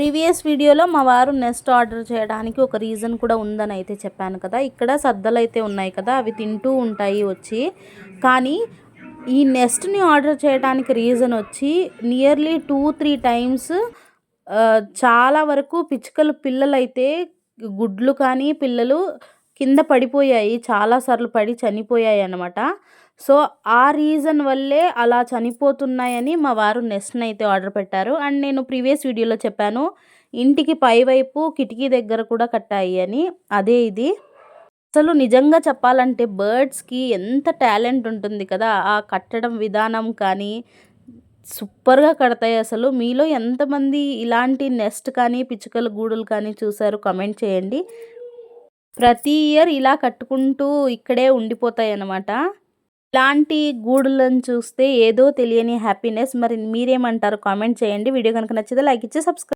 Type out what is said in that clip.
Previous వీడియోలో మా వారు నెక్స్ట్ ఆర్డర్ చేయడానికి ఒక రీజన్ కూడా ఉందని అయితే చెప్పాను కదా. ఇక్కడ సద్దలు అయితే ఉన్నాయి కదా అవి తింటూ ఉంటాయి వచ్చి. కానీ ఈ నెస్ట్ని ఆర్డర్ చేయడానికి రీజన్ వచ్చి నియర్లీ టూ త్రీ టైమ్స్ చాలా వరకు పిచ్చుకలు పిల్లలైతే గుడ్లు కానీ పిల్లలు కింద పడిపోయాయి చాలాసార్లు పడి చనిపోయాయి అనమాట సో ఆ రీజన్ వల్లే అలా చనిపోతున్నాయని మా వారు నెస్ట్ని అయితే ఆర్డర్ పెట్టారు. అండ్ నేను ప్రీవియస్ వీడియోలో చెప్పాను ఇంటికి పైవైపు కిటికీ దగ్గర కూడా కట్టాయి అని. అదే ఇది. అసలు నిజంగా చెప్పాలంటే బర్డ్స్కి ఎంత టాలెంట్ ఉంటుంది కదా ఆ కట్టడం విధానం కానీ సూపర్గా కడతాయి అసలు. మీలో ఎంతమంది ఇలాంటి నెస్ట్ కానీ పిచ్చుకల గూడులు కానీ చూసారు కమెంట్ చేయండి. ప్రతి ఇయర్ ఇలా కట్టుకుంటూ ఇక్కడే ఉండిపోతాయి అన్నమాట ఇలాంటి గూడులను చూస్తే ఏదో తెలియని హ్యాపీనెస్. మరి మీరేమంటారు కామెంట్ చేయండి. వీడియో కనుక నచ్చితే లైక్ ఇచ్చి సబ్స్క్రైబ్